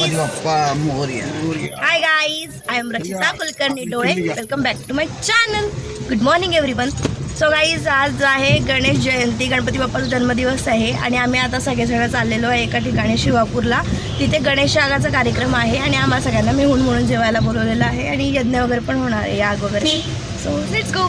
Ganpati Bappa Morya hi guys I am Rachita Kulkarni Dole welcome back to my channel good morning everyone so guys आज आहे गणेश जयंती. गणपती बाप्पाचा जन्मदिवस आहे आणि आम्ही आता सगळेजण चाललेलो आहे एका ठिकाणी शिवापूरला. तिथे गणेश यागाचा कार्यक्रम आहे आणि आम्हाला सगळ्यांना मिळून म्हणून जेवायला बोलवलेलं आहे आणि यज्ञ वगैरे पण होणार आहे याग वगैरे. सो लेट्स गो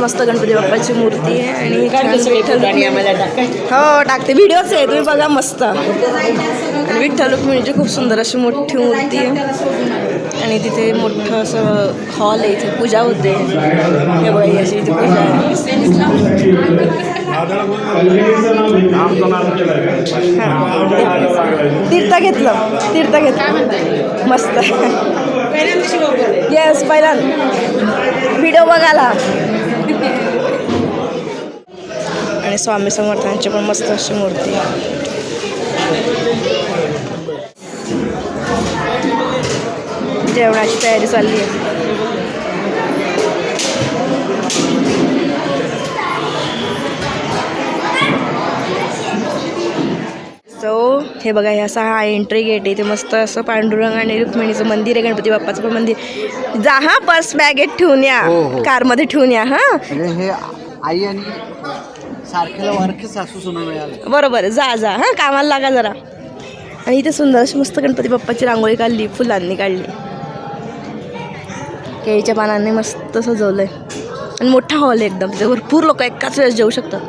मस्त गणपती बाप्पाची मूर्ती आहे आणि हो टाकते. व्हिडिओच आहे तुम्ही बघा मस्त. आणि विठ्ठल रुक्मिणीची खूप सुंदर अशी मोठी मूर्ती आहे. आणि तिथे मोठं असं हॉल आहे इथे पूजा होते. हे बघा ही अशी इथे पूजा आहे. तीर्थ घेतलं. तीर्थ घेतलं. मस्त. येस पहिला व्हिडिओ बघायला. आणि स्वामी समर्थांची पण मस्त अशी मूर्ती. जेवणाची तयारी चालली आहे सो हे बघा हे असा हा एंट्री गेट आहे. ते मस्त असं पांडुरंग आणि रुक्मिणीचं मंदिर आहे गणपती बाप्पाचं पण मंदिर. जा हा पर्स बॅगेत ठेवून या. हो, हो. कारमध्ये ठेवून या हा. म्हणजे हे आई आणि सारखेला वारखे सासू सुना मिळाले. बरोबर जा जा हां कामाला लागा जरा. आणि इथे सुंदर अशी मस्त गणपती बाप्पाची रांगोळी काढली फुलांनी काढली. केळीच्या पानांनी मस्त सजवलं आहे आणि मोठा हॉल आहे एकदम. तिथे भरपूर लोक एकाच वेळेस जेवू शकतात.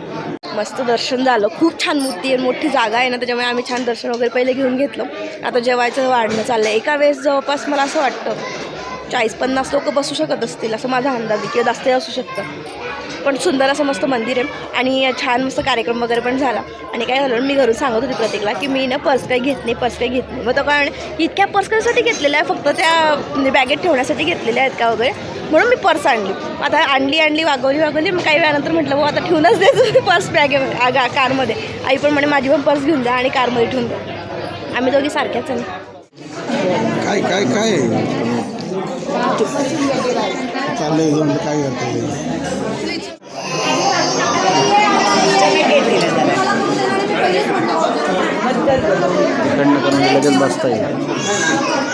मस्त दर्शन झालं. खूप छान मूर्ती आहे मोठी जागा आहे ना त्याच्यामुळे आम्ही छान दर्शन वगैरे पहिले घेऊन घेतलं. आता जेवायचं वाढणं चाललं आहे एका वेळेस जवळपास मला असं वाटतं चाळीस पन्नास लोक बसू शकत असतील असं माझा अंदाज आहे किंवा जास्त असू शकतं. पण सुंदर असं मस्त मंदिर आहे. आणि छान मस्त कार्यक्रम वगैरे पण झाला. आणि काय झालं मी घरून सांगत होती प्रतीकला की मी ना पर्स काही घेत नाही पर्स काही घेत नाही. मग तो काय म्हणे, इतक्या पर्स कशासाठी घेतलेल्या आहे फक्त त्या बॅगेत ठेवण्यासाठी घेतलेल्या आहेत का वगैरे? म्हणून मी पर्स आणली. आता आणली आणली वागवली वागवली. मग काही वेळानंतर म्हटलं हो आता ठेवूनच द्यायचं पर्स बॅगे कारमध्ये. आई पण म्हणे माझी पण पर्स घेऊन द्या आणि कारमध्ये ठेवून द्या आम्ही दोघी सारख्याच आहे. काय काय काय? चाललंय जाऊन काय करतो इकडनं लगेच बसता येईल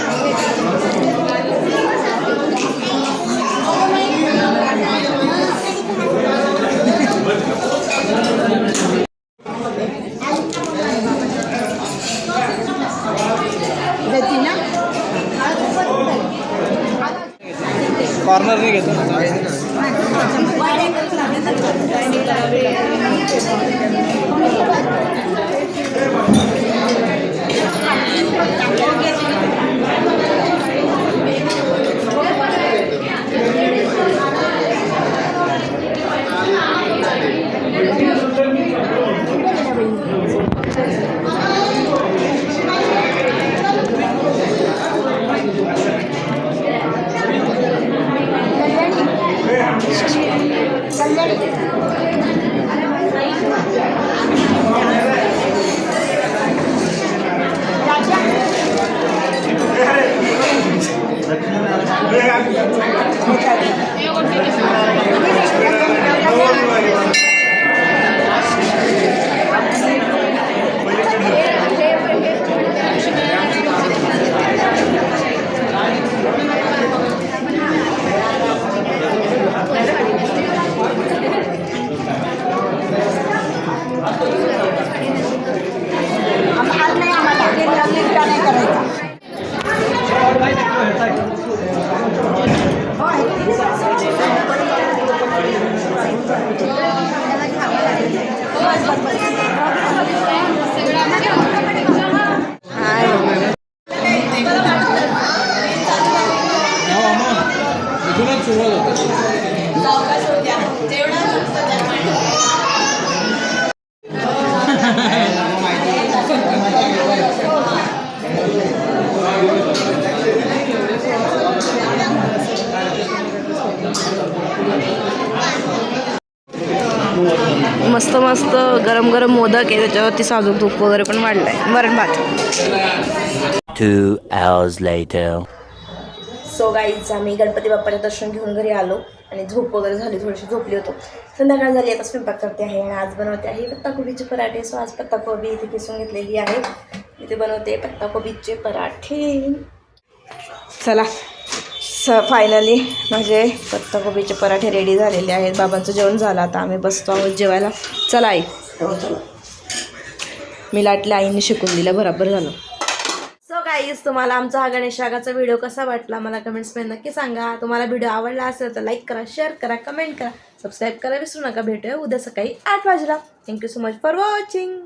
कॉर्नर नाही सुरुवात मस्त मस्त गरम गरम मोदक आहे त्याच्यावरती साजूक धूप वगैरे पण वाढलाय. वरण भात. Two hours later. So guys आम्ही गणपती बाप्पाचे दर्शन घेऊन घरी आलो आणि झोप वगैरे झाली थोडीशी झोपली होतो. संध्याकाळ झाली आता स्वयंपाक करते आहे आणि आज बनवते आहे पत्ताकोबीचे पराठे. सो आज पत्ताकोबी इथे किसून घेतलेली आहे. इथे बनवते पत्ताकोबीचे पराठे. चला स फायनली माझे पत्ताकोबीचे पराठे रेडी झालेले आहेत. बाबांचं जेवण झालं आता आम्ही बसतो आहोत जेवायला. चला आई. मी लाटल्या आईने शिकून दिलं बरोबर झालं. गाईज तुम्हाला आमचा हा गणेश शागाचा व्हिडिओ कसा वाटला मला कमेंट्समध्ये नक्की सांगा. तुम्हाला व्हिडिओ आवडला असेल तर लाईक करा शेअर करा कमेंट करा. सबस्क्राईब करा विसरू नका. भेटूया उद्या सकाळी आठ वाजेला. Thank you so much for watching